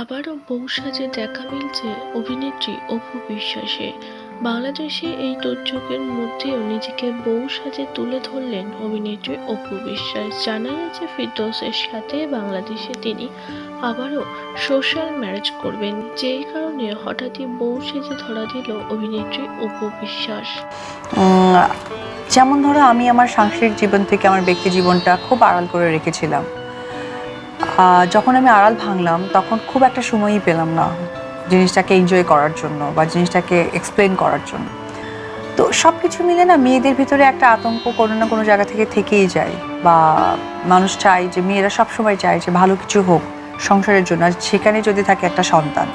আবারও বউ সাজে দেখা মিলছে অভিনেত্রী অপু বিশ্বাসে বাংলাদেশে এই তোড়জোড়ের মধ্যেও নিজেকে বউ সাজে তুলে ধরলেন অভিনেত্রী অপু বিশ্বাস। জানা গেছে, ফিরদৌসের সাথে বাংলাদেশে তিনি আবারও সোশ্যাল ম্যারেজ করবেন, যেই কারণে হঠাৎই বউ সেজে ধরা দিল অভিনেত্রী অপু বিশ্বাস। যেমন ধরো আমি আমার সাংসারিক জীবন থেকে আমার ব্যক্তি জীবনটা খুব আড়াল করে রেখেছিলাম। যখন আমি আড়াল ভাঙলাম, তখন খুব একটা সময়ই পেলাম না জিনিসটাকে এনজয় করার জন্য বা জিনিসটাকে এক্সপ্লেন করার জন্য। তো সব কিছু মিলে না মেয়েদের ভিতরে একটা আতঙ্ক কোনো না কোনো জায়গা থেকে থেকেই যায় বা মানুষ চায় যে, মেয়েরা সবসময় চায় যে ভালো কিছু হোক সংসারের জন্য। আর সেখানে যদি থাকে একটা সন্তান।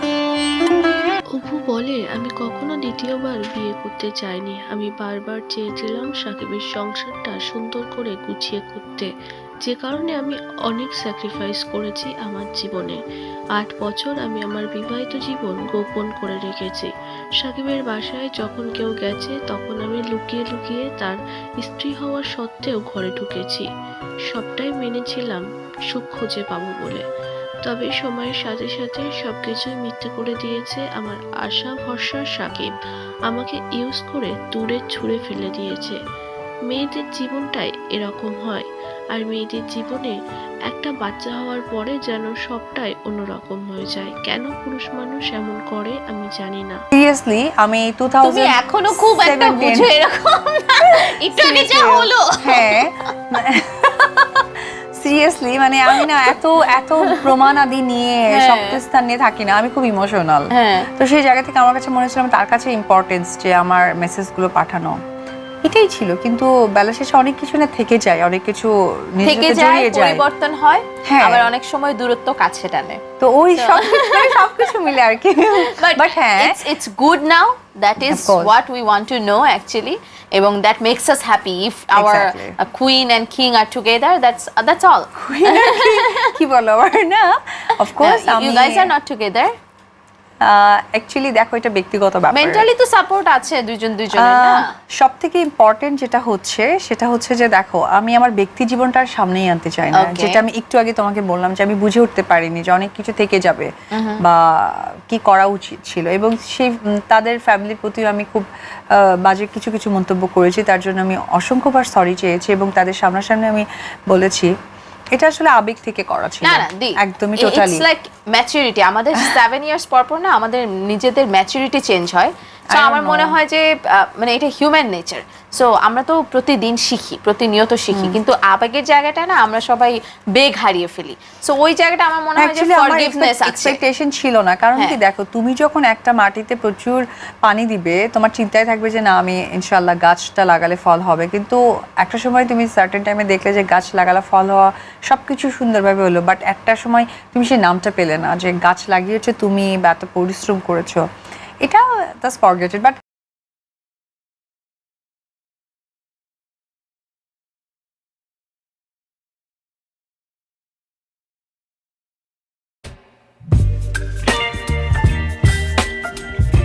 বলে, আমি কখনো দ্বিতীয়বার বিয়ে করতে চাইনি। আমি বারবার চেয়েছিলাম সাকিবের সংসারটা সুন্দর করে গুছিয়ে করতে। যে কারণে আমি অনেক স্যাক্রিফাইস করেছি আমার জীবনে। আট বছর আমি আমার বিবাহিত জীবন গোপন করে রেখেছি। সাকিবের বাসায় যখন কেউ গেছে, তখন আমি লুকিয়ে লুকিয়ে তার স্ত্রী হওয়ার সত্ত্বেও ঘরে ঢুকেছি। সবটাই মেনেছিলাম, সুখ খুঁজে পাবো বলে। তবে সময়ের সাথে সাথে সবকিছুই মিথ্যে করে দিয়েছে আমার আশা ভরসা সাকিব। আমাকে ইউজ করে দূরে ছুঁড়ে ফেলে দিয়েছে। মেয়েদের জীবনটাই এরকম হয় আর মেয়েদের জীবনে একটা বাচ্চা হওয়ার পরে যেন সবটাই অন্যরকম হয়ে যায়। কেন পুরুষ মানুষ এমন করে আমি জানি না। সিরিয়াসলি আমি টু তুমি এখনও খুব একটা বুঝো এরকম না। একটু আগে যা হলো। হ্যাঁ। সিরিয়াসলি মানে আমি না এত এত প্রমাণ আদি নিয়ে হ্যাঁ। শক্তিস্থান নিয়ে থাকি না। আমি খুব ইমোশনাল হ্যাঁ। তো সেই জায়গা থেকে আমার কাছে মনে হচ্ছিল তার কাছে ইম্পর্টেন্স যে আমার মেসেজগুলো পাঠানো। এটাই ছিল কিন্তু বেলা শেষে অনেক কিছু না থেকে যায় অনেক কিছু থেকে যায় পরিবর্তন হয় হ্যাঁ। আবার অনেক সময় দূরত্ব কাছে টানে তো ওই সব মানে সবকিছু মিলে আর কি বাট হ্যাঁ now that is Of course. what we want to know actually এবং that makes us happy if our Exactly. uh, queen and king are together that's uh, that's all কি বলো আবার না of course Uh, you guys are not together actually দেখো এটা ব্যক্তিগত ব্যাপার। Mentally তো সাপোর্ট আছে দুইজন দুইজনের না? সব থেকে ইম্পর্টেন্ট যেটা হচ্ছে সেটা হচ্ছে যে দেখো আমি আমার ব্যক্তি জীবনটা আর সামনেই আনতে চাই না। যেটা আমি একটু আগে তোমাকে বললাম যে আমি বুঝে উঠতে পারিনি যে অনেক কিছু থেকে যাবে বা কি করা উচিত ছিল। এবং সেই তাদের ফ্যামিলির প্রতিও আমি খুব বাজে কিছু কিছু মন্তব্য করেছি। তার জন্য আমি অসংখ্যবার সরি চেয়েছি এবং তাদের সামনাসামনি আমি বলেছি এটা আসলে আবেগ থেকে করা ছিল। না না দি একদমই টোটালি ইটস লাইক ম্যাচুরিটি আমাদের 7 ইয়ার্স পর পর না আমাদের নিজেদের ম্যাচুরিটি চেঞ্জ হয়। আমার মনে হয় যে মানে এটা হিউম্যান নেচার সো আমরা তো প্রতিদিন শিখি প্রতিনিয়ত শিখি কিন্তু আবেগের জায়গাটা না আমরা সবাই বেগ হারিয়ে ফেলি। সো ওই জায়গাটা আমার মনে হয় যে ফরগিভনেস এক্সপেকটেশন ছিল না। কারণ কি হ্যাঁ। দেখো তুমি যখন একটা মাটিতে প্রচুর পানি দিবে তোমার চিন্তায় থাকবে যে না আমি ইনশাল্লাহ গাছটা লাগালে ফল হবে। কিন্তু একটা সময় তুমি সার্টেন টাইমে দেখলে যে গাছ লাগালে ফল হওয়া সবকিছু সুন্দরভাবে হলো। বাট একটা সময় তুমি সেই নামটা পেলে না যে গাছ লাগিয়েছো তুমি বা এত পরিশ্রম করেছ। এটা দ্যাটস ফরগেটেড বাট